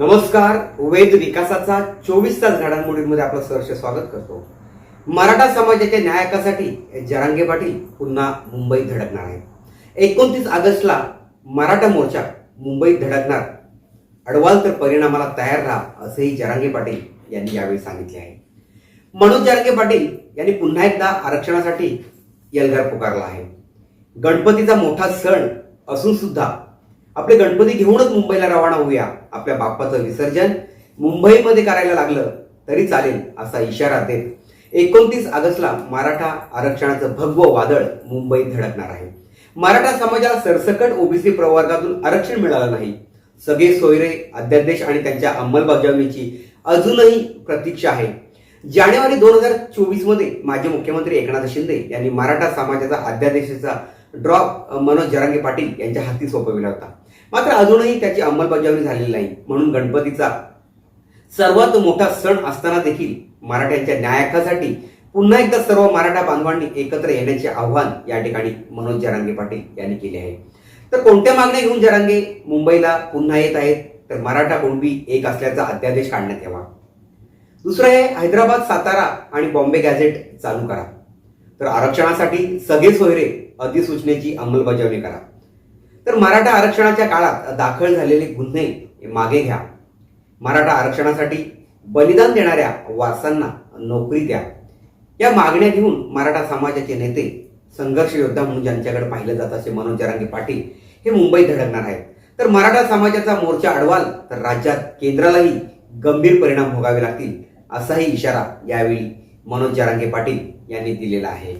नमस्कार. वेद विकासाचा चोवीस तास घडामोडींमध्ये आपलं सहर्ष स्वागत करतो. मराठा समाजाच्या न्यायकासाठी जरांगे पाटील पुन्हा मुंबईत धडकणार आहे एकोणतीस ऑगस्टला मराठा मोर्चा मुंबईत धडकणार. अडवाल तर परिणामाला तयार राहा असेही जरांगे पाटील यांनी यावेळी सांगितले आहे. मनोज जरांगे पाटील यांनी पुन्हा एकदा आरक्षणासाठी यलगार पुकारला आहे. गणपतीचा मोठा सण असून सुद्धा आपले गणपती घेऊनच मुंबईला रवाना होऊया. आपल्या बाप्पाचं विसर्जन मुंबईमध्ये करायला लागलं तरी चालेल असा इशारा देत एकोणतीस ऑगस्टला मराठा आरक्षणाचं भगवं वादळ मुंबईत धडकणार आहे. मराठा समाजाला सरसकट ओबीसी प्रवर्गातून आरक्षण मिळालं नाही. सगळे सोयरे अध्यादेश आणि त्यांच्या अंमलबजावणीची अजूनही प्रतीक्षा आहे. जानेवारी दोन हजार चोवीसमध्ये माजी मुख्यमंत्री एकनाथ शिंदे यांनी मराठा समाजाचा अध्यादेशाचा ड्रॉप मनोज जरांगे पाटील यांच्या हाती सोपविला होता. मात्र अजूनही त्याची अंमलबजावणी झालेली नाही म्हणून गणपतीचा सर्वात मोठा सण असताना देखील मराठ्यांच्या न्यायकासाठी पुन्हा एकदा सर्व मराठा बांधवांनी एकत्र येण्याचे आव्हान या ठिकाणी मनोज जरांगे पाटील यांनी केले आहे. तर कोणत्या मागण्या घेऊन जरांगे मुंबईला पुन्हा येत आहेत? तर मराठा कुणबी एक असल्याचा अध्यादेश काढण्यात यावा. दुसरं आहे हैदराबाद सातारा आणि बॉम्बे गॅझेट चालू करा. तर आरक्षणासाठी सगळे सोयरे अधिसूचनेची अंमलबजावणी करा. तर मराठा आरक्षणाच्या काळात दाखल झालेले गुन्हे मागे घ्या. मराठा आरक्षणासाठी बलिदान देणाऱ्या वारसांना नोकरी द्या. या मागण्या घेऊन मराठा समाजाचे नेते संघर्ष योद्धा म्हणून ज्यांच्याकडे पाहिलं जात असे मनोज जरांगे पाटील हे मुंबईत धडकणार आहेत. तर मराठा समाजाचा मोर्चा अडवाल तर राज्यात केंद्रालाही गंभीर परिणाम भोगावे लागतील असाही इशारा यावेळी मनोज जारांगे पाटील यांनी दिलेला आहे.